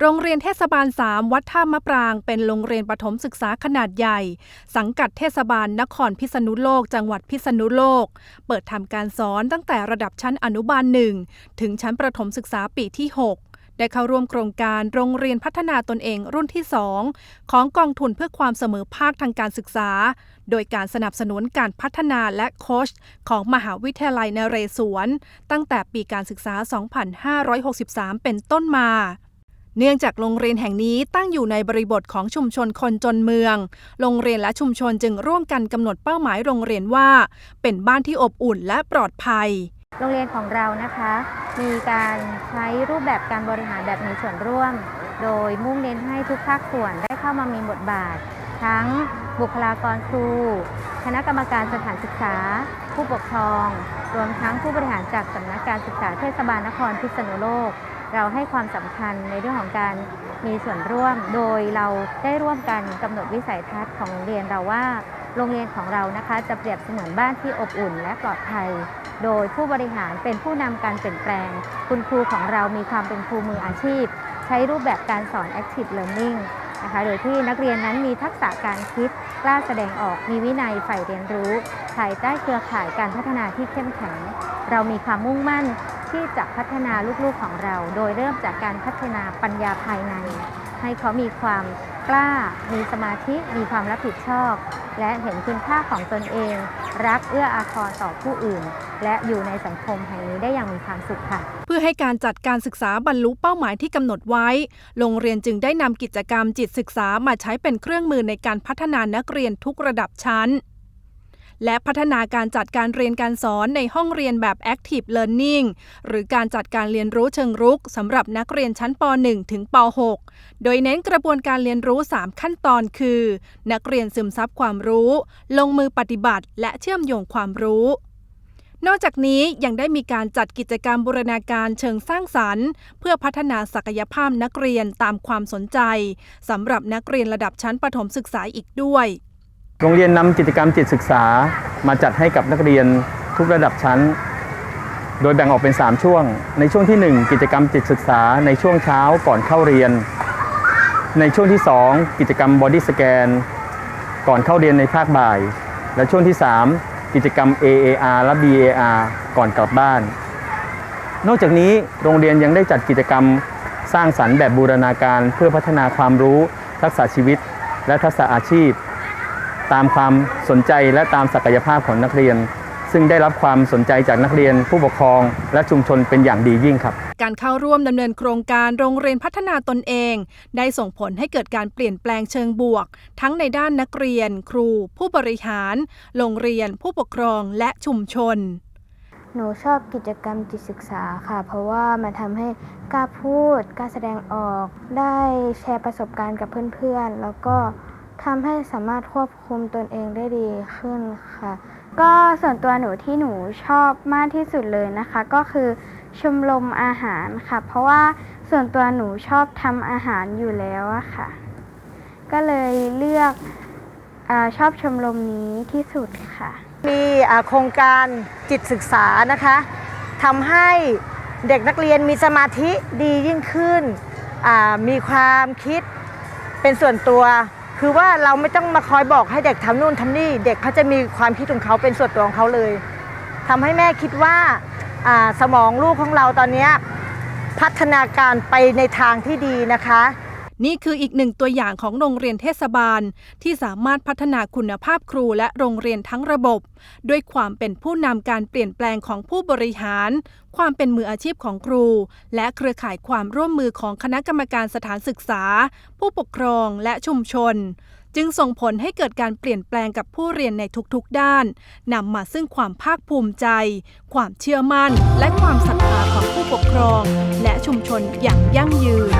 โรงเรียนเทศบาล 3 วัดท่ามะปราง เป็นโรงเรียนประถมศึกษาขนาดใหญ่ สังกัดเทศบาลนครพิษณุโลก จังหวัดพิษณุโลก เปิดทำการสอนตั้งแต่ระดับชั้นอนุบาล1ถึงชั้นประถมศึกษาปีที่ 6 ได้เข้าร่วมโครงการโรงเรียนพัฒนาตนเองรุ่นที่ 2 ของกองทุนเพื่อความเสมอภาคทางการศึกษา โดยการสนับสนุนการพัฒนาและโค้ชของมหาวิทยาลัยนเรศวร ตั้งแต่ปีการศึกษา 2563 เป็นต้นมาเนื่องจากโรงเรียนแห่งนี้ตั้งอยู่ในบริบทของชุมชนคนจนเมือง โรงเรียนและชุมชนจึงร่วมกันกำหนดเป้าหมายโรงเรียนว่า เป็นบ้านที่อบอุ่นและปลอดภัย โรงเรียนของเรานะคะ มีการใช้รูปแบบการบริหารแบบมีส่วนร่วม โดยมุ่งเน้นให้ทุกภาคส่วนได้เข้ามามีบทบาท ทั้งบุคลากรครู คณะกรรมการสถานศึกษา ผู้ปกครอง รวมทั้งผู้บริหารจากสำนักการศึกษาเทศบาลนครพิษณุโลก เราให้ความสำคัญในเรื่องของการมีส่วนร่วม โดยเราได้ร่วมกันกำหนดวิสัยทัศน์ของโรงเรียนเราว่า โรงเรียนของเรานะคะ จะเปรียบเสมือนบ้านที่อบอุ่นและปลอดภัย โดยผู้บริหารเป็นผู้นำการเปลี่ยนแปลง คุณครูของเรามีความเป็นครูมืออาชีพ ใช้รูปแบบการสอน active learning นะคะ โดยที่นักเรียนนั้นมีทักษะการคิด กล้าแสดงออก มีวินัยใฝ่เรียนรู้ ภายใต้เครือข่ายการพัฒนาที่เข้มแข็ง เรามีความมุ่งมั่นที่จะพัฒนาลูกๆของเรา โดยเริ่มจากการพัฒนาปัญญาภายใน ให้เขามีความกล้า มีสมาธิ มีความรับผิดชอบ และเห็นคุณค่าของตนเอง รักเอื้ออาทรต่อผู้อื่น และอยู่ในสังคมแห่งนี้ได้อย่างมีความสุขค่ะ เพื่อให้การจัดการศึกษาบรรลุเป้าหมายที่กำหนดไว้ โรงเรียนจึงได้นำกิจกรรมจิตศึกษามาใช้เป็นเครื่องมือในการพัฒนานักเรียนทุกระดับชั้น และพัฒนาการจัดการเรียนการสอนในห้องเรียนแบบ Active Learning หรือการจัดการเรียนรู้เชิงรุกสำหรับนักเรียนชั้นป .1 ถึงป .6 โดยเน้นกระบวนการเรียนรู้ 3 ขั้นตอนคือ นักเรียนซึมซับความรู้ ลงมือปฏิบัติ และเชื่อมโยงความรู้นอกจากนี้ยังได้มีการจัดกิจกรรมบูรณาการเชิงสร้างสรรค์ เพื่อพัฒนาศักยภาพนักเรียนตามความสนใจสำหรับนักเรียนระดับชั้นประถมศึกษาอีกด้วย โรงเรียนนำกิจกรรมจิตศึกษามาจัดให้กับนักเรียนทุกระดับชั้น โดยแบ่งออกเป็น 3 ช่วง ในช่วงที่ 1 กิจกรรมจิตศึกษาในช่วงเช้าก่อนเข้าเรียน ในช่วงที่ 2 กิจกรรมบอดี้สแกนก่อนเข้าเรียนในภาคบ่าย และช่วงที่ 3 กิจกรรม AAR และ BAR ก่อนกลับบ้าน นอกจากนี้โรงเรียนยังได้จัดกิจกรรมสร้างสรรค์แบบบูรณาการเพื่อพัฒนาความรู้ ทักษะชีวิต และทักษะอาชีพ ตามความสนใจและตามศักยภาพของนักเรียน ซึ่งได้รับความสนใจจากนักเรียน ผู้ปกครอง และชุมชนเป็นอย่างดียิ่งครับ การเข้าร่วมดำเนินโครงการโรงเรียนพัฒนาตนเอง ได้ส่งผลให้เกิดการเปลี่ยนแปลงเชิงบวก ทั้งในด้านนักเรียน ครู ผู้บริหาร โรงเรียน ผู้ปกครองและชุมชนหนูชอบกิจกรรมจิตศึกษาค่ะ เพราะว่ามันทำให้กล้าพูดกล้าแสดงออก ได้แชร์ประสบการณ์กับเพื่อนๆ แล้วก็ ทำให้สามารถควบคุมตนเองได้ดีขึ้นค่ะ ก็ส่วนตัวหนูที่หนูชอบมากที่สุดเลยนะคะ ก็คือชมรมอาหารค่ะ เพราะว่าส่วนตัวหนูชอบทำอาหารอยู่แล้วอะค่ะ ก็เลยเลือกอชอบชมรมนี้ที่สุดค่ะ มีโครงการจิตศึกษานะคะทำให้เด็กนักเรียนมีสมาธิดียิ่งขึ้น มีความคิดเป็นส่วนตัว คือว่าเราไม่ต้องมาคอยบอกให้เด็กทำนู่นทำนี่ เด็กเขาจะมีความคิดของเขาเป็นส่วนตัวของเขาเลยทำให้แม่คิดว่าสมองลูกของเราตอนนี้พัฒนาการไปในทางที่ดีนะคะ นี่คืออีกหนึ่งตัวอย่างของโรงเรียนเทศบาล ที่สามารถพัฒนาคุณภาพครูและโรงเรียนทั้งระบบ ด้วยความเป็นผู้นำการเปลี่ยนแปลงของผู้บริหาร ความเป็นมืออาชีพของครู และเครือข่ายความร่วมมือของคณะกรรมการสถานศึกษา ผู้ปกครองและชุมชน จึงส่งผลให้เกิดการเปลี่ยนแปลงกับผู้เรียนในทุกๆด้านนำมาซึ่งความภาคภูมิใจ ความเชื่อมั่น และความศรัทธาของผู้ปกครอง และชุมชนอย่างยั่งยืน